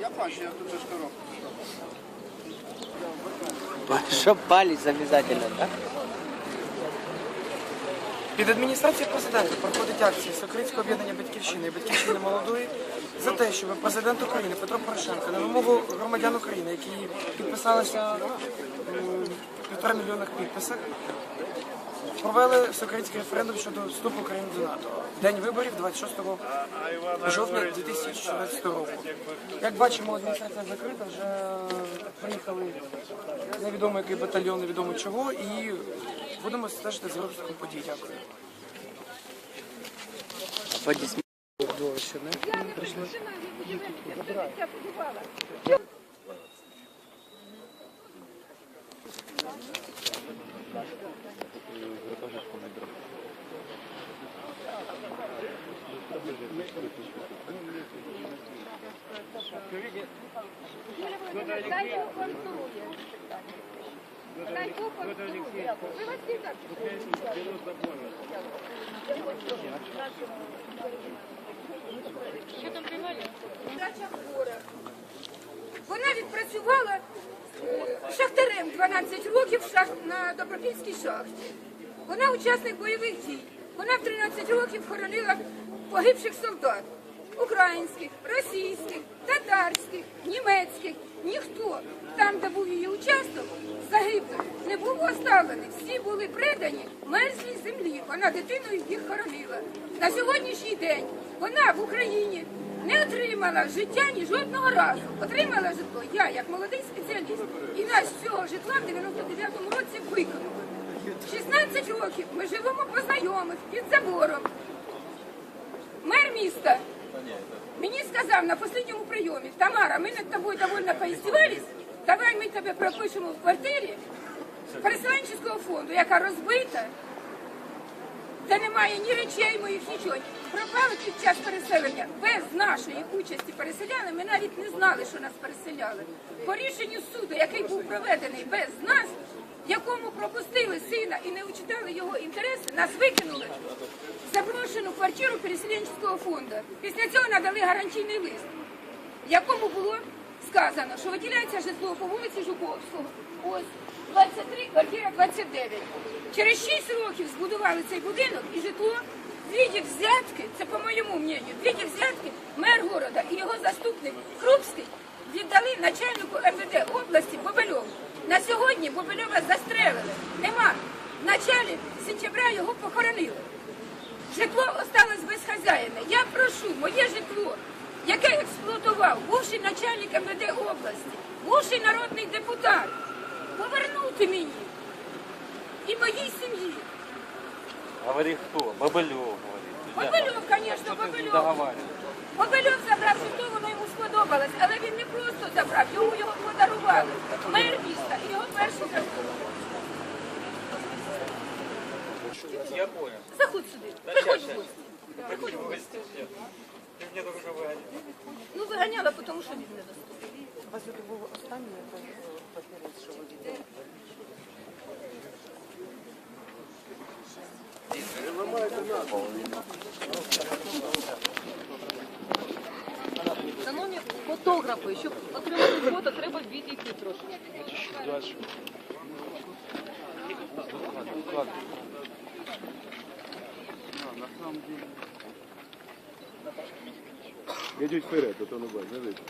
Я бачу, я тут же коробку. Щоб палець обов'язково, так? Під адміністрацією президента проходить акція Всеукраїнського об'єднання батьківщини і батьківщини молодої за те, щоб президент України Петро Порошенко на вимогу громадян України, які підписалися півтора мільйонних підписах, провели всеукраїнський референдум щодо вступу України до НАТО. День виборів 26 жовтня 2014 року. Як бачимо, адміністрація закрита, вже приїхали невідомо який батальйон, невідомо чого, і будемо стежити за розвитком подій. Дякую. Аплодисменти. Дай вам здоров'я. Дай Бог вам. Ви вас всі так Що там приймали? Дача хвора. Вона відпрацювала е, шахтарем 12 років в шах... Добропільській шахті. Вона учасник бойових дій. Вона в 13 років хоронила погибших солдат. Українських, російських, татарських, німецьких. Ніхто там, де був її участок, загиблих, не був оставлений. Всі були предані мерзлій землі. Вона дитиною їх хоронила. На сьогоднішній день вона в Україні не отримала життя ні жодного разу. Отримала житло я, як молодий спеціаліст. І нас цього житла в 99-му році викинули. 16 років ми живемо по знайомих під забором. Мер міста мені сказав на останньому прийомі, Тамара, ми над тобою довольно поіздівались, давай ми тебе пропишемо в квартирі переселенческого фонду, яка розбита, де немає ні речей моїх, нічого. Пропали під час переселення. Без нашої участі переселяли, ми навіть не знали, що нас переселяли. По рішенню суду, який був проведений без нас, якому пропустили сина і не учитали його інтереси, нас викинули в заброшену квартиру переселенческого фонду. Після цього надали гарантійний лист, якому було сказано, що виділяється житло по вулиці Жуковського. Ось 23, квартира 29. Через 6 років збудували цей будинок і житло. Дві взятки, це по моєму мнению, дві взятки мер города і його заступник Крупський віддали начальнику МВД області Бобельову. На сьогодні Бобельова застрелили. Нема. В началі сентября його похоронили. Житло осталось без хазяїна. Я прошу моє житло, яке експлуатував бувший начальник МВД області, бувший народний депутат, повернути мені і моїй сім'ї. Говори кто? Бабылев говорит. Бабельов, звісно, Бабельов. Бабельов забрав житло, воно йому сподобалось, але він не просто забрав, йому його подарували. Мер міста і його перший заступник. Я понял. Заходь сюди, приходь в гості. Приходи в гости. Ты мне только говори. Ну, виганяла, тому що він не доступний. У вас це був останній папірець, що ви віддали? Шановні фотографи, щоб отримати фото, треба відійти трошки. Йдіть вперед, а то не бачиш, не видно.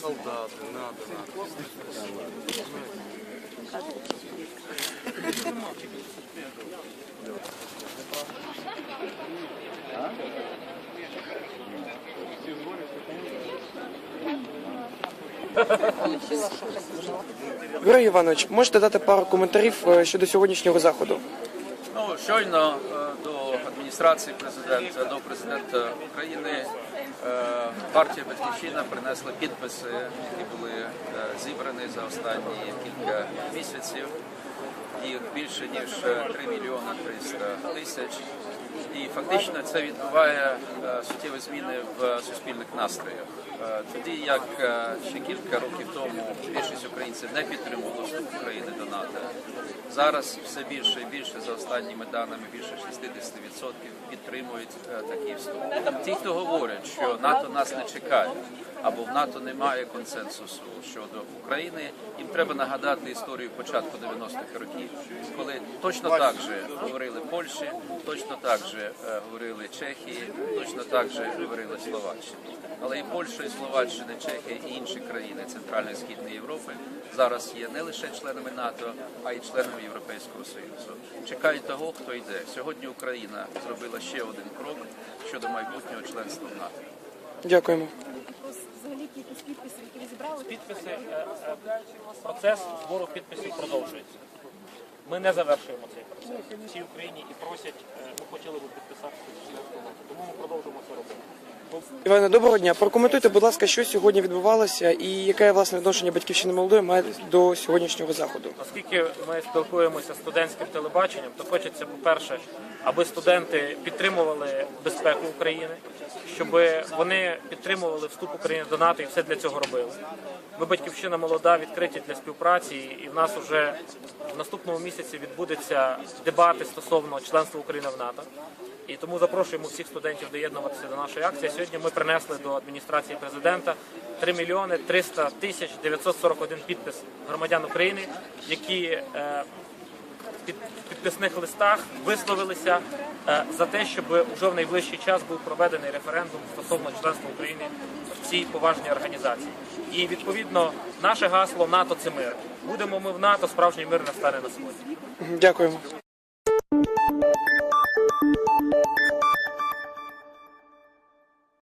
Солдаты, надо, надо. Юрій Іванович, можете дати пару коментарів е, щодо сьогоднішнього заходу? Ну, щойно е, до адміністрації президента, до президента України е, партія Батьківщина принесла підписи, які були е, зібрані за останні кілька місяців. Їх більше ніж е, 3 мільйони 300 тисяч. І фактично це відбуває суттєві зміни в суспільних настроях. Е, Тоді як е, ще кілька років тому більшість українців не підтримувала вступ України до НАТО. Зараз все більше і більше за останніми даними більше 60% підтримують е, такий вступ. Ті, хто говорять, що НАТО нас не чекає, або в НАТО немає консенсусу щодо України, їм треба нагадати історію початку 90-х років, коли точно так же говорили Польщі, точно так же говорили Чехії, точно так же говорили Словаччині. Але і Польща, і Словаччина, і і інші країни Центральної і Східної Європи зараз є не лише членами НАТО, а й членами Європейського Союзу. Чекають того, хто йде. Сьогодні Україна зробила ще один крок щодо майбутнього членства в НАТО. Дякуємо. Взагалі кількість підписів, які зібрали, Підписи, е, е, процес збору підписів продовжується. Ми не завершуємо цей процес. Всі в Україні і просять, е, ми хотіли би підписати членство НАТО. Тому ми продовжуємо це робити. Іване, доброго дня. Прокоментуйте, будь ласка, що сьогодні відбувалося і яке власне відношення батьківщини молодої має до сьогоднішнього заходу. Оскільки ми спілкуємося з студентським телебаченням, то хочеться, по-перше, аби студенти підтримували безпеку України, щоб вони підтримували вступ України до НАТО і все для цього робили. Ми батьківщина молода, відкриті для співпраці, і в нас вже в наступному місяці відбудуться дебати стосовно членства України в НАТО. І тому запрошуємо всіх студентів доєднуватися до нашої акції. Сьогодні ми принесли до адміністрації президента 3 мільйони 300 тисяч 941 підпис громадян України, які е, під підписних листах висловилися е, за те, щоб уже в найближчий час був проведений референдум стосовно членства України в цій поважній організації. І відповідно наше гасло НАТО це мир. Будемо ми в НАТО, справжній мир настане на сьогодні. Дякуємо.